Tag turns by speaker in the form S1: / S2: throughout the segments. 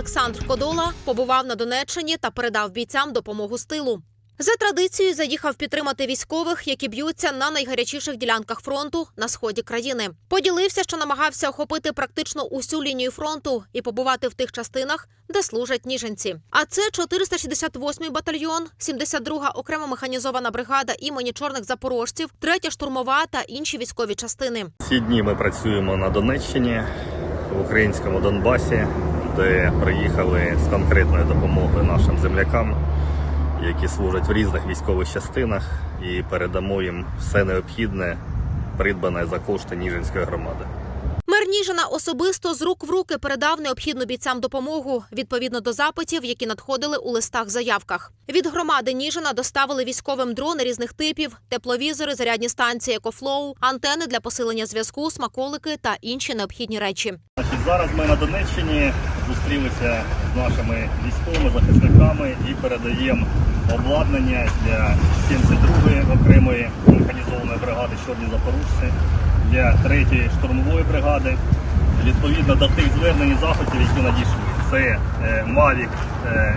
S1: Олександр Кодола побував на Донеччині та передав бійцям допомогу з тилу. За традицією заїхав підтримати військових, які б'ються на найгарячіших ділянках фронту на сході країни. Поділився, що намагався охопити практично усю лінію фронту і побувати в тих частинах, де служать ніженці. А це 468-й батальйон, 72-га окрема механізована бригада імені чорних запорожців, 3-я штурмова та інші військові частини.
S2: Ці дні ми працюємо на Донеччині, в українському Донбасі, де приїхали з конкретною допомогою нашим землякам, які служать в різних військових частинах, і передамо їм все необхідне, придбане за кошти Ніжинської громади.
S1: Ніжина особисто з рук в руки передав необхідну бійцям допомогу відповідно до запитів, які надходили у листах-заявках. Від громади Ніжина доставили військовим дрони різних типів, тепловізори, зарядні станції «Екофлоу», антени для посилення зв'язку, смаколики та інші необхідні речі.
S2: Зараз ми на Донеччині зустрілися з нашими військовими захисниками і передаємо обладнання для 72-ї окремої механізованої бригади Чорні Запорожці, для 3-ї штурмової бригади. Відповідно до тих звернень і заходів, які надійшли. Це е, Mavic е,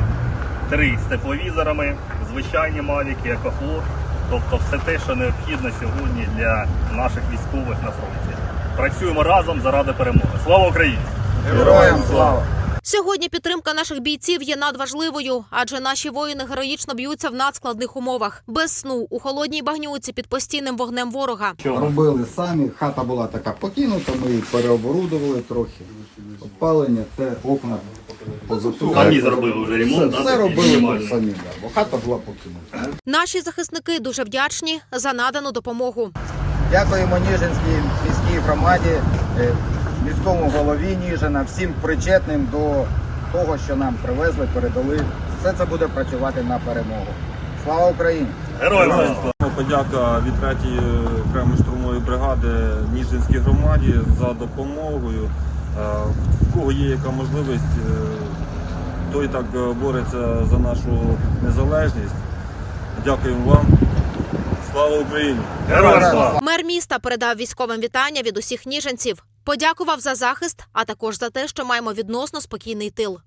S2: 3 з тепловізорами, звичайні Mavic, екофлот, тобто все те, що необхідно сьогодні для наших військових на фронті. Працюємо разом заради перемоги. Слава Україні!
S3: Героям слава!
S1: Сьогодні підтримка наших бійців є надважливою, адже наші воїни героїчно б'ються в надскладних умовах без сну у холодній багнюці під постійним вогнем ворога.
S3: Робили самі, хата була така покинута, ми її переоборудували трохи. Опалення, те, окна.
S2: Самі зробили вже ремонт,
S3: Все, все робили самі, да, бо хата була покинута.
S1: Наші захисники дуже вдячні за надану допомогу.
S4: Дякуємо Ніжинській міській громаді, е, міському голові Ніжина, всім причетним до того, що нам привезли, передали. Все це буде працювати на перемогу. Слава Україні!
S2: Героям слава!
S5: Подяка від 3-ї окремої штурмової бригади Ніжинській громаді за допомогою. Е, В кого є яка можливість, е, той так е, бореться за нашу незалежність. Дякуємо вам. Слава Україні!
S2: Героям слава!
S1: Мер міста передав військовим вітання від усіх ніженців. Подякував за захист, а також за те, що маємо відносно спокійний тил.